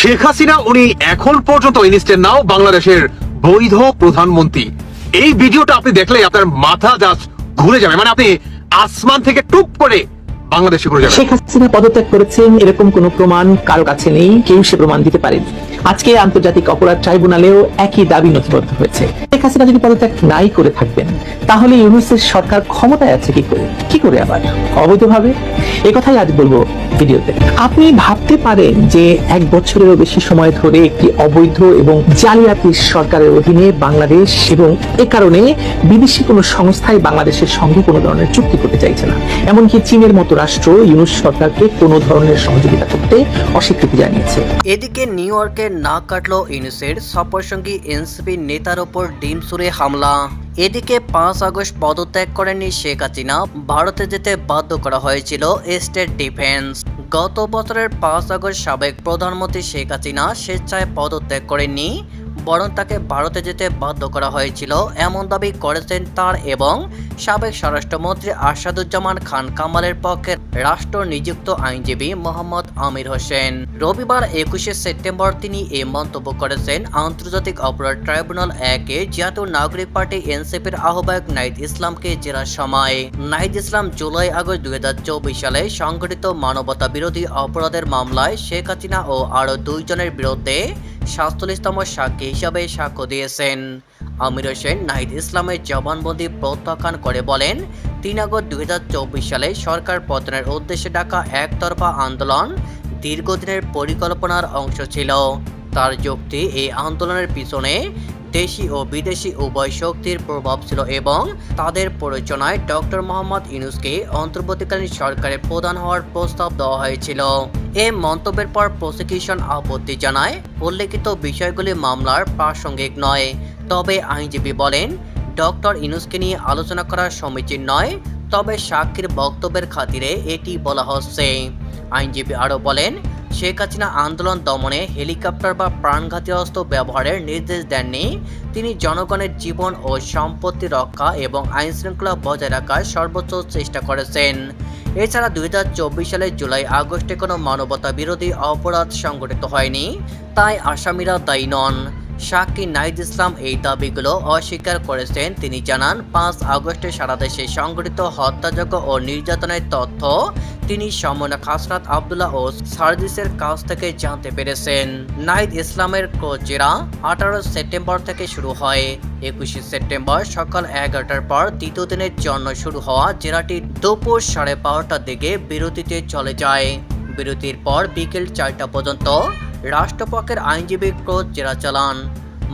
শেখ হাসিনা উনি এখন পর্যন্ত ইনস্টেন্ট নাও বাংলাদেশের বৈধ প্রধানমন্ত্রী। এই ভিডিওটা আপনি দেখলে আপনার মাথা জাস্ট ঘুরে যাবে। মানে আপনি আসমান থেকে টুপ করে বাংলাদেশে শেখ হাসিনা পদত্যাগ করেছেন, এরকম কোনো প্রমাণ কারও কাছে নেই, কেউ সে প্রমাণ দিতে আজকে আন্তর্জাতিক অপরাধ ট্রাইব্যুনালেও একই দাবি নথিবদ্ধ হয়েছে। শেখ হাসিনা যদি পদত্যাগ নাই করে থাকবেন, তাহলে ইউনুসের সরকার ক্ষমতায় আছে কি করে? কি করে আবার? অবৈধভাবে? এ কথাই আজ বলব ভিডিওতে। আপনি ভাবতে পারেন যে এক বছরেরও বেশি সময় ধরে একটি অবৈধ এবং জালিয়াতি সরকারের অধীনে বাংলাদেশ এবং এ কারণে বিদেশি কোনো সংস্থাই বাংলাদেশের সঙ্গে কোনো ধরনের চুক্তি করতে চাইছে না। এমনকি চীনের মতো রাষ্ট্র ইউনুস সরকারকে কোনো ধরনের সহযোগিতা করতে অস্বীকৃতি জানিয়েছে। এদিকে নিউ ইয়র্কে না কাটল ইউনুসের সফরসঙ্গী এনসিপি নেতার ওপর ডিম সুরে হামলা। এদিকে পাঁচ আগস্ট পদত্যাগ করেননি শেখ হাসিনা। ভারতে যেতে বাধ্য করা হয়েছিল স্টেট ডিফেন্স। গত বছরের পাঁচ আগস্ট সাবেক প্রধানমন্ত্রী শেখ হাসিনা স্বেচ্ছায় পদত্যাগ করেননি। বরং তাকে ভারতে যেতে বাধ্য করা হয়েছিল। এমন দাবি করেছেন তার এবং সাবেক স্বরাষ্ট্রমন্ত্রী আসাদুজ্জামান খান কামালের পক্ষে রাষ্ট্র নিযুক্ত আইনজীবী মোহাম্মদ আমির হোসেন। রবিবার একুশে সেপ্টেম্বর তিনি এই মন্তব্য করেছেন। আন্তর্জাতিক অপরাধ ট্রাইব্যুনাল একে জাতীয় নাগরিক পার্টি এনসিপির আহ্বায়ক নাইদ ইসলামকে জেরার সময়। নাইদ ইসলাম জুলাই আগস্ট দুই হাজার চব্বিশ সালে সংঘটিত মানবতা বিরোধী অপরাধের মামলায় শেখ হাসিনা ও আরও দুইজনের বিরুদ্ধে সাতচল্লিশতম সাক্ষী হিসাবে সাক্ষ্য দিয়েছেন। আমির হোসেন নাহিদ ইসলামের জবানবন্দি প্রত্যাখ্যান করে বলেন, তিন আগস্ট দুই হাজার চব্বিশ সালে সরকার পতনের উদ্দেশ্যে ডাকা একতরফা আন্দোলন দীর্ঘদিনের পরিকল্পনার অংশ ছিল। তার যুক্তি, এই আন্দোলনের পিছনে দেশি ও বিদেশি উভয় শক্তির প্রভাব ছিল এবং তাদের প্ররোচনায় ডক্টর মোহাম্মদ ইউনুসকে অন্তর্বর্তীকালীন সরকারের প্রধান হওয়ার প্রস্তাব দেওয়া হয়েছিল। এ মন্তব্যের পর প্রসিকিউশন আপত্তি জানায়, উল্লেখিত বিষয়গুলি মামলার প্রাসঙ্গিক নয়। তবে আইনজীবী বলেন, ডক্টর ইনুসকে নিয়ে আলোচনা করা সমীচীন নয়, তবে সাক্ষীর বক্তব্যের খাতিরে এটি বলা হচ্ছে। আইনজীবী আরও বলেন শেখ হাসিনা আন্দোলন দমনে হেলিকপ্টার বা প্রাণঘাতী অস্ত্র ব্যবহারের নির্দেশ দেননি। তিনি জনগণের জীবন ও সম্পত্তি রক্ষা এবং আইন শৃঙ্খলা বজায় রাখার সর্বোচ্চ চেষ্টা করেছেন। এছাড়া দু হাজার চব্বিশ সালের জুলাই আগস্টে কোনো মানবতা বিরোধী অপরাধ সংগঠিত হয়নি, তাই আসামিরা দায়ী নন। সাক্ষী নাইদ ইসলাম এই দাবিগুলো অস্বীকার করেছেন। তিনি জানান, পাঁচ আগস্টে সারা দেশে সংঘটিত হত্যাযজ্ঞ ও নির্যাতনের তথ্য তিনি সমন্বয়ক হাসনাত আবদুল্লাহ ও সার্জিসের কাছ থেকে জানতে পেরেছেন। নাইদ ইসলামের জেরা আঠারো সেপ্টেম্বর থেকে শুরু হয়। একুশে সেপ্টেম্বর সকাল এগারোটার পর দ্বিতীয় দিনের জন্য শুরু হওয়া জেরাটি দুপুর সাড়ে বারোটার দিকে বিরতিতে চলে যায়। বিরতির পর বিকেল চারটা পর্যন্ত রাষ্ট্রপক্ষের আইনজীবী ক্রোধ জেরা চালান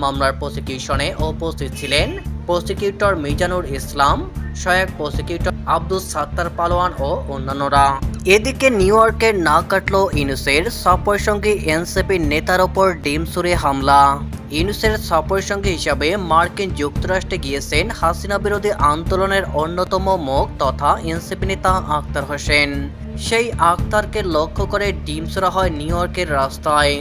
মামলার প্রসিকিউশনে উপস্থিত ছিলেন প্রসিকিউটর মিজানুর ইসলাম, সহায়ক প্রসিকিউটর আব্দুল সাত্তার পালোয়ান ও অন্যান্যরা। এদিকে নিউ ইয়র্কের না কাটল ইনুসের সফর সঙ্গে এনসিপি নেতার ওপর ডিম সুরে হামলা। ইউনুসের সফর সঙ্গী হিসাবে মার্কিন যুক্তরাষ্ট্রে গিয়েছেন হাসিনা বিরোধী আন্দোলনের অন্যতম মুখ তথা এনসিপি নেতা আক্তার হোসেন। সেই আক্তারকে লক্ষ্য করে ডিম হয় নিউ ইয়র্কের রাস্তায়।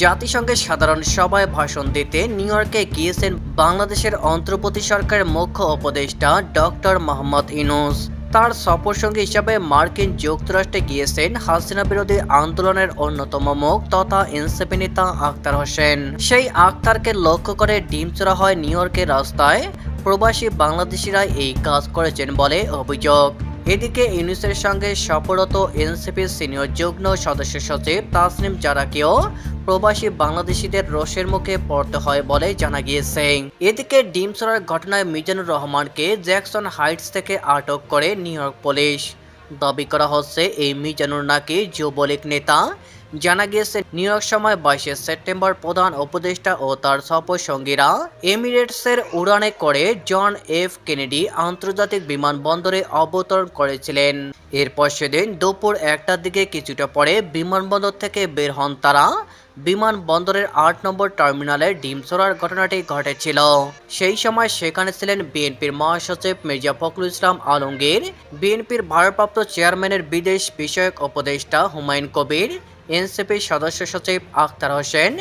জাতিসংঘের সাধারণ সভায় ভাষণ দিতে নিউ ইয়র্কে গিয়েছেন বাংলাদেশের অন্তর্বর্তী সরকারের মুখ্য উপদেষ্টা ডক্টর মোহাম্মদ ইনুস। তার সফরসঙ্গী হিসাবে মার্কিন যুক্তরাষ্ট্রে গিয়েছেন হাসিনা বিরোধী আন্দোলনের অন্যতম মুখ তথা এনসিপি নেতা আক্তার হোসেন। সেই আক্তারকে লক্ষ্য করে ডিম চোরা হয় নিউ ইয়র্কের রাস্তায়। প্রবাসী বাংলাদেশিরা এই কাজ করেছেন বলে অভিযোগ। এদিকে ইউনিসের সঙ্গে সফরত এনসিপির সিনিয়র যুগ্ম সদস্য সচিব তাসনিম জারাকেও প্রবাসী বাংলাদেশিদের রোষের মুখে পড়তে হয় বলে জানা গিয়েছে। এদিকে ডিম চড়ার ঘটনায় মিজানুর রহমানকে জ্যাকসন হাইটস থেকে আটক করে নিউ ইয়র্ক পুলিশ। দাবি করা হচ্ছে, এই মিজানুর নাকি যুবলীগ নেতা জানা গিয়েছে, নিউ ইয়র্ক সময় বাইশে সেপ্টেম্বর প্রধান উপদেষ্টা ও তার সফর সঙ্গীরা এমিরেটসের উড়ানে করে জন এফ কেনেডি আন্তর্জাতিক বিমানবন্দরে অবতরণ করেছিলেন। এরপর সেদিন দুপুর একটার দিকে কিছুটা পরে বিমানবন্দর থেকে বের হন তারা। বিমানবন্দরের আট নম্বর টার্মিনালে ডিম ছোড়ার ঘটনাটি ঘটেছিল। সেই সময় সেখানে ছিলেন বিএনপির মহাসচিব মির্জা ফখরুল ইসলাম আলমগীর, বিএনপির ভারপ্রাপ্ত চেয়ারম্যানের বিদেশ বিষয়ক উপদেষ্টা হুমায়ুন কবির এনসিপির সদস্য সচিব আখতার হোসেন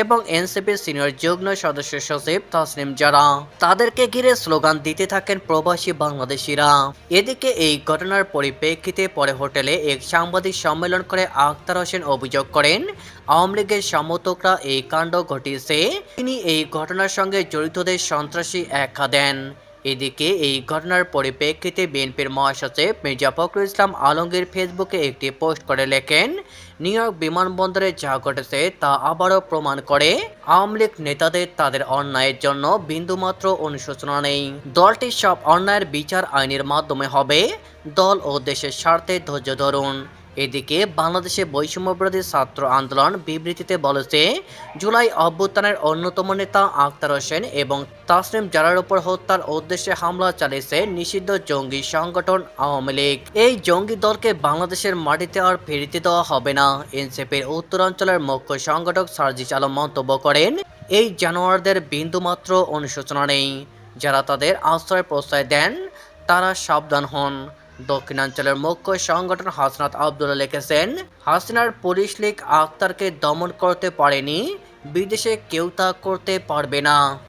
এবং এনসিপির সিনিয়র যুগ্ম সদস্য সচিব তাসনিম জারা। তাদেরকে ঘিরে স্লোগান দিতে থাকেন প্রবাসী বাংলাদেশিরা। এদিকে এই ঘটনার পরিপ্রেক্ষিতে পরে হোটেলে এক সাংবাদিক সম্মেলন করে আখতার হোসেন অভিযোগ করেন, আওয়ামী লীগের সমর্থকরা এই কাণ্ড ঘটিয়েছে। তিনি এই ঘটনার সঙ্গে জড়িতদের সন্ত্রাসী আখ্যা দেন। এদিকে এই ঘটনার পরিপ্রেক্ষিতে বিএনপির মহাসচিব মির্জা ফখরুল ইসলাম আলমগীর ফেসবুকে একটি পোস্ট করে লেখেন, নিউ ইয়র্ক বিমানবন্দরে যা ঘটেছে তা আবারও প্রমাণ করে আওয়ামী লীগ নেতাদের তাদের অন্যায়ের জন্য বিন্দুমাত্র অনুশোচনা নেই। দলটি সব অন্যায়ের বিচার আইনের মাধ্যমে হবে। দল ও দেশের স্বার্থে ধৈর্য ধরুন। এদিকে বাংলাদেশে বৈষম্যবিরোধী ছাত্র আন্দোলন বিবৃতিতে বলেছে, জুলাই অভ্যুত্থানের অন্যতম নেতা আখতার হোসেন এবং তাসনিম জারার উপর হত্যার উদ্দেশ্যে হামলা চালিয়েছে নিষিদ্ধ জঙ্গি সংগঠন আওয়ামী লীগ। এই জঙ্গি দলকে বাংলাদেশের মাটিতে আর ফিরিতে দেওয়া হবে না, এনসিপির উত্তরাঞ্চলের মুখ্য সংগঠক সার্জিস আলম মন্তব্য করেন, এই জানোয়ারদের বিন্দুমাত্র অনুশোচনা নেই। যারা তাদের আশ্রয় প্রশ্রয় দেন, তারা সাবধান হন। দক্ষিণাঞ্চলের মুখ্য সংগঠন হাসনাত আবদুল্লাহ লিখেছেন, হাসিনার পুলিশ লীগ আক্তারকে দমন করতে পারেনি, বিদেশে কেউ তা করতে পারবে না।